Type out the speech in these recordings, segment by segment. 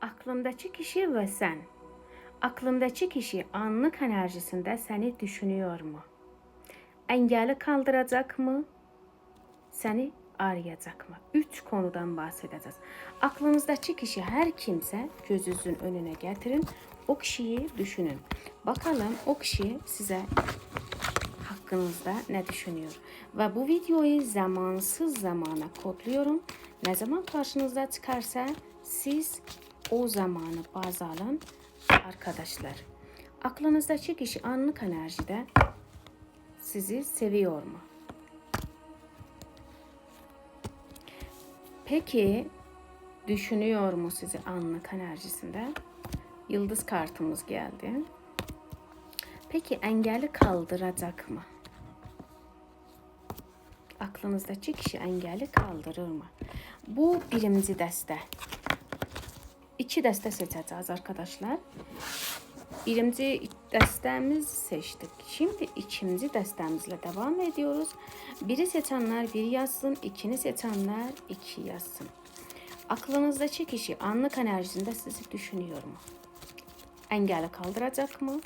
Aklındaki kişi ve sen. Aklındaki kişi anlık enerjisinde seni düşünüyor mu? Engeli kaldıracak mı? Seni arayacak mı? Üç konudan bahsedeceğiz. Aklınızdaki kişi her kimse gözünüzün önüne getirin. O kişiyi düşünün. Bakalım o kişi size hakkınızda ne düşünüyor? Ve bu videoyu zamansız zamana kodluyorum. Ne zaman karşınıza çıkarsa siz o zamanı baz alın arkadaşlar. Aklınızdaki kişi anlık enerjide sizi seviyor mu? Peki düşünüyor mu sizi anlık enerjisinde? Yıldız kartımız geldi. Peki engeli kaldıracak mı? Aklınızdaki kişi engeli kaldırır mı? Bu birinci dəstə. İki dəstə seçeceğiz arkadaşlar. Birinci dəstəmiz seçtik. Şimdi ikinci dəstəmizle devam ediyoruz. Biri seçenler bir yazsın, ikini seçenler iki yazsın. Aklınızdaki kişi anlık enerjisinde sizi düşünüyor mu? Engeli kaldıracak mı?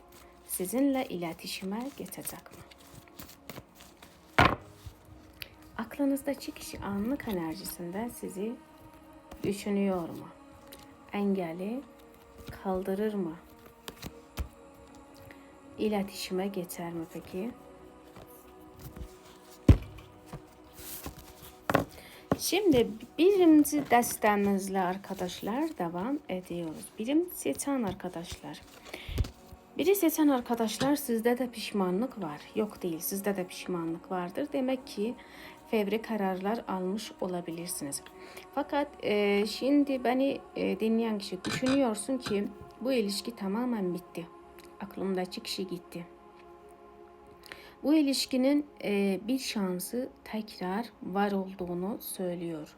Sizinle iletişime geçecek mi? Aklınızdaki kişi anlık enerjisinde sizi düşünüyor mu? Engeli kaldırır mı? İletişime geçer mi peki? Şimdi birinci dəstəmizlə arkadaşlar devam ediyoruz. Birim seçen arkadaşlar. Biri seçen arkadaşlar sizde de pişmanlık var. Yok değil sizde de pişmanlık vardır. Demek ki fevri kararlar almış olabilirsiniz. Fakat e, şimdi beni e, dinleyen kişi düşünüyorsun ki bu ilişki tamamen bitti. Aklımdaki kişi gitti. Bu ilişkinin e, bir şansı tekrar var olduğunu söylüyor.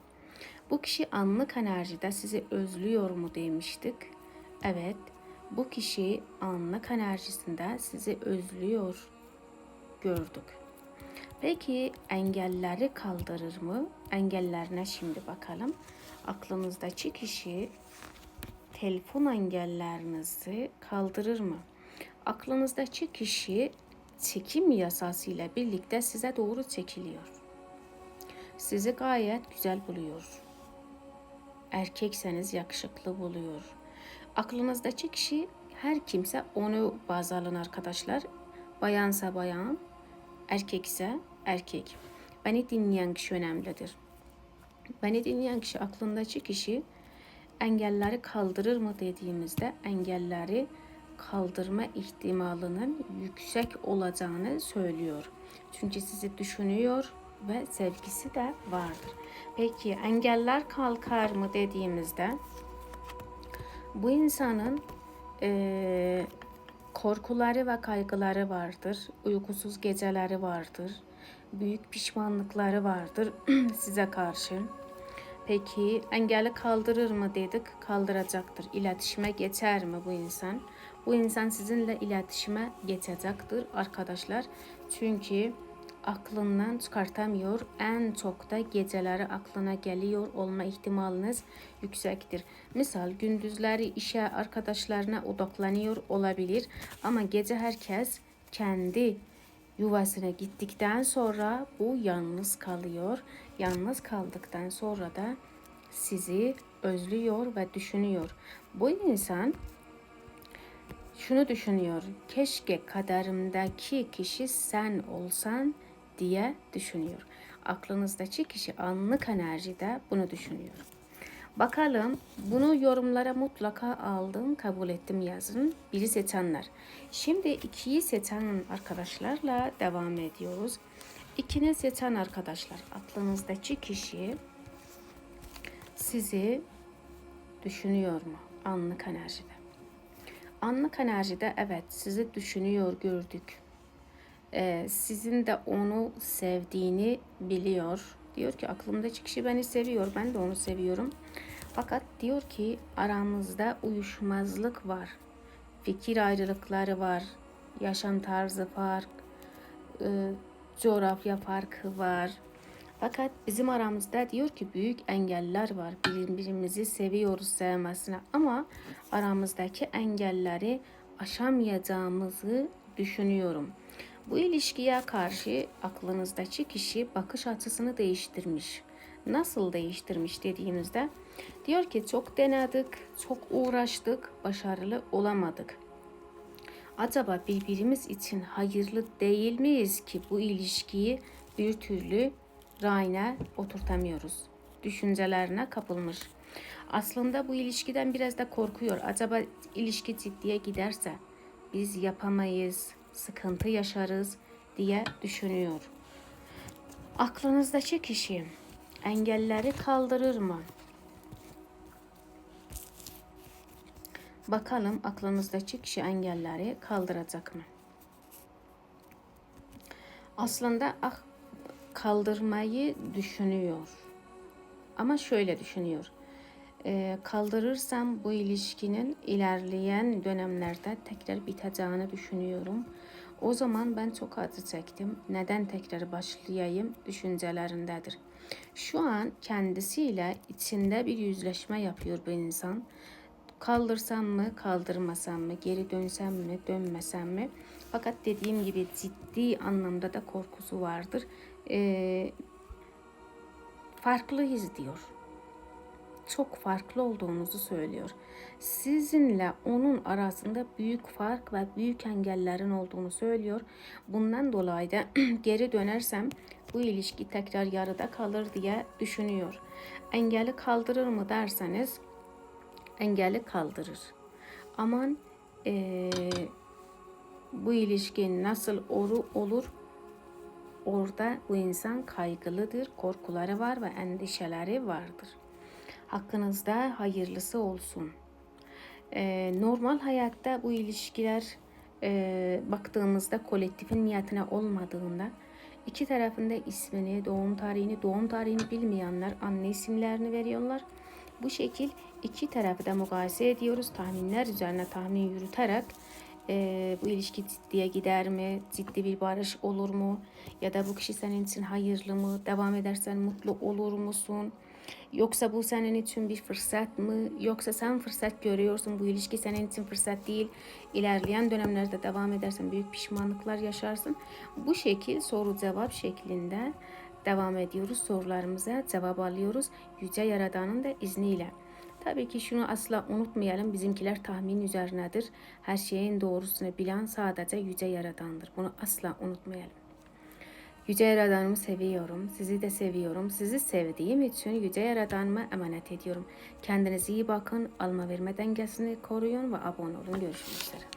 Bu kişi anlık enerjide sizi özlüyor mu demiştik. Evet, bu kişi anlık enerjisinde sizi özlüyor gördük. Peki engelleri kaldırır mı? Engellerine şimdi bakalım. Aklınızdaki kişi telefon engellerinizi kaldırır mı? Aklınızdaki kişi çekim yasasıyla birlikte size doğru çekiliyor. Sizi gayet güzel buluyor. Erkekseniz yakışıklı buluyor. Aklınızdaki kişi her kimse onu baz alın arkadaşlar. Bayansa bayan, erkekse erkek. Beni dinleyen kişi önemlidir. Beni dinleyen kişi aklındaki kişi engelleri kaldırır mı dediğimizde engelleri kaldırma ihtimalının yüksek olacağını söylüyor. Çünkü sizi düşünüyor ve sevgisi de vardır. Peki engeller kalkar mı dediğimizde bu insanın e, korkuları ve kaygıları vardır. Uykusuz geceleri vardır. Büyük pişmanlıkları vardır size karşı. Peki engeli kaldırır mı dedik? Kaldıracaktır. İletişime geçer mi bu insan? Bu insan sizinle iletişime geçecektir arkadaşlar. Çünkü aklından çıkartamıyor. En çok da geceleri aklına geliyor olma ihtimaliniz yüksektir. Misal gündüzleri işe arkadaşlarına odaklanıyor olabilir ama gece herkes kendi yuvasına gittikten sonra bu yalnız kalıyor. Yalnız kaldıktan sonra da sizi özlüyor ve düşünüyor. Bu insan şunu düşünüyor. Keşke kaderimdeki kişi sen olsan diye düşünüyor. Aklınızdaki kişi anlık enerjide bunu düşünüyor. Bakalım bunu yorumlara mutlaka aldım, kabul ettim yazın. Biri seçenler. Şimdi ikiyi seçen arkadaşlarla devam ediyoruz. İkini seçen arkadaşlar aklınızdaki kişi sizi düşünüyor mu anlık enerjide? Anlık enerjide evet sizi düşünüyor gördük. Ee, sizin de onu sevdiğini biliyor. Diyor ki aklımdaki kişi beni seviyor. Ben de onu seviyorum. Fakat diyor ki aramızda uyuşmazlık var. Fikir ayrılıkları var. Yaşam tarzı fark, e, coğrafya farkı var. Fakat bizim aramızda diyor ki büyük engeller var. Birbirimizi seviyoruz sevmesine ama aramızdaki engelleri aşamayacağımızı düşünüyorum. Bu ilişkiye karşı aklınızdaki kişi bakış açısını değiştirmiş. Nasıl değiştirmiş dediğimizde diyor ki çok denedik, çok uğraştık, başarılı olamadık. Acaba birbirimiz için hayırlı değil miyiz ki bu ilişkiyi bir türlü rayına oturtamıyoruz? Düşüncelerine kapılmış. Aslında bu ilişkiden biraz da korkuyor. Acaba ilişki ciddiye giderse biz yapamayız, sıkıntı yaşarız diye düşünüyor. Aklınızdaki kişi engelleri kaldırır mı? Bakalım aklınızdaki kişi engelleri kaldıracak mı? Aslında ah, kaldırmayı düşünüyor. Ama şöyle düşünüyor. Ee, kaldırırsam bu ilişkinin ilerleyen dönemlerde tekrar biteceğini düşünüyorum. O zaman ben çok acı çektim. Neden tekrar başlayayım düşüncelerindedir. Şu an kendisiyle içinde bir yüzleşme yapıyor bu insan. Kaldırsam mı, kaldırmasam mı, geri dönsem mi, dönmesem mi? Fakat dediğim gibi ciddi anlamda da korkusu vardır. Ee, farklıyız diyor. Çok farklı olduğunuzu söylüyor. Sizinle onun arasında büyük fark ve büyük engellerin olduğunu söylüyor. Bundan dolayı da geri dönersem bu ilişki tekrar yarıda kalır diye düşünüyor. Engeli kaldırır mı derseniz engeli kaldırır. Aman eee, bu ilişki nasıl oru olur orada bu insan kaygılıdır, korkuları var ve endişeleri vardır. Hakkınızda hayırlısı olsun. Ee, normal hayatta bu ilişkiler e, baktığımızda kolektifin niyetine olmadığında iki tarafında ismini, doğum tarihini, doğum tarihini bilmeyenler anne isimlerini veriyorlar. Bu şekil iki tarafı da mukayese ediyoruz. Tahminler üzerine tahmin yürüterek e, bu ilişki ciddiye gider mi? Ciddi bir barış olur mu? Ya da bu kişi senin için hayırlı mı? Devam edersen mutlu olur musun? Yoksa bu senin için bir fırsat mı? Yoksa sen fırsat görüyorsun bu ilişki senin için fırsat değil. İlerleyen dönemlerde devam edersen büyük pişmanlıklar yaşarsın. Bu şekil soru cevap şeklinde devam ediyoruz. Sorularımıza cevap alıyoruz. Yüce Yaradan'ın da izniyle. Tabii ki şunu asla unutmayalım. Bizimkiler tahmin üzerinedir. Her şeyin doğrusunu bilen sadece Yüce Yaradan'dır. Bunu asla unutmayalım. Yüce Yaradan'ımı seviyorum. Sizi de seviyorum. Sizi sevdiğim için Yüce Yaradan'ıma emanet ediyorum. Kendinize iyi bakın. Alma verme dengesini koruyun ve abone olun. Görüşmek üzere.